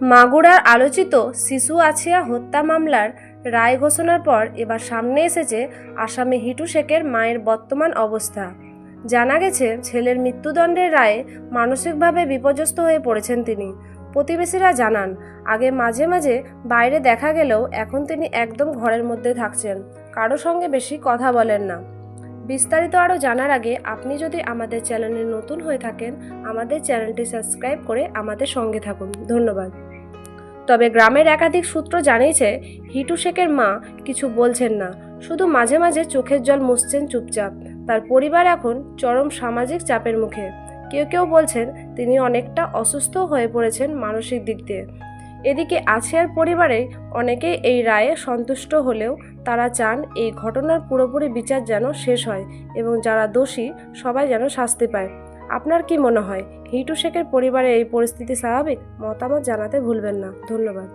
মাগুরার আলোচিত শিশু আছিয়া হত্যা মামলার রায় ঘোষণার পর এবার সামনে এসেছে আসামি হিটু শেখের মায়ের বর্তমান অবস্থা। জানা গেছে, ছেলের মৃত্যুদণ্ডের রায়ে মানসিকভাবে বিপর্যস্ত হয়ে পড়েছেন তিনি। প্রতিবেশীরা জানান, আগে মাঝে মাঝে বাইরে দেখা গেলেও এখন তিনি একদম ঘরের মধ্যে থাকছেন, কারও সঙ্গে বেশি কথা বলেন না। বিস্তারিত আরও জানার আগে আপনি যদি আমাদের চ্যানেলে নতুন হয়ে থাকেন, আমাদের চ্যানেলটি সাবস্ক্রাইব করে আমাদের সঙ্গে থাকুন। ধন্যবাদ। তবে গ্রামের একাধিক সূত্র জানিয়েছে, হিটু শেখের মা কিছু বলছেন না। শুধু মাঝে মাঝে চোখের জল মুছছেন চুপচাপ। তার পরিবার এখন চরম সামাজিক চাপের মুখে। কেউ কেউ বলছেন, তিনি অনেকটা অসুস্থ হয়ে পড়েছেন মানসিক দিক দিয়ে। এদিকে আছিয়ার পরিবারে অনেকেই এই রায়ে সন্তুষ্ট হলেও তারা চান এই ঘটনার পুরোপুরি বিচার যেন শেষ হয় এবং যারা দোষী, সবাই যেন শাস্তি পায়। আপনার কি মনে হয়, হিটু শেখের পরিবারের এই পরিস্থিতি স্বাভাবিক? মতামত জানাতে ভুলবেন না। ধন্যবাদ।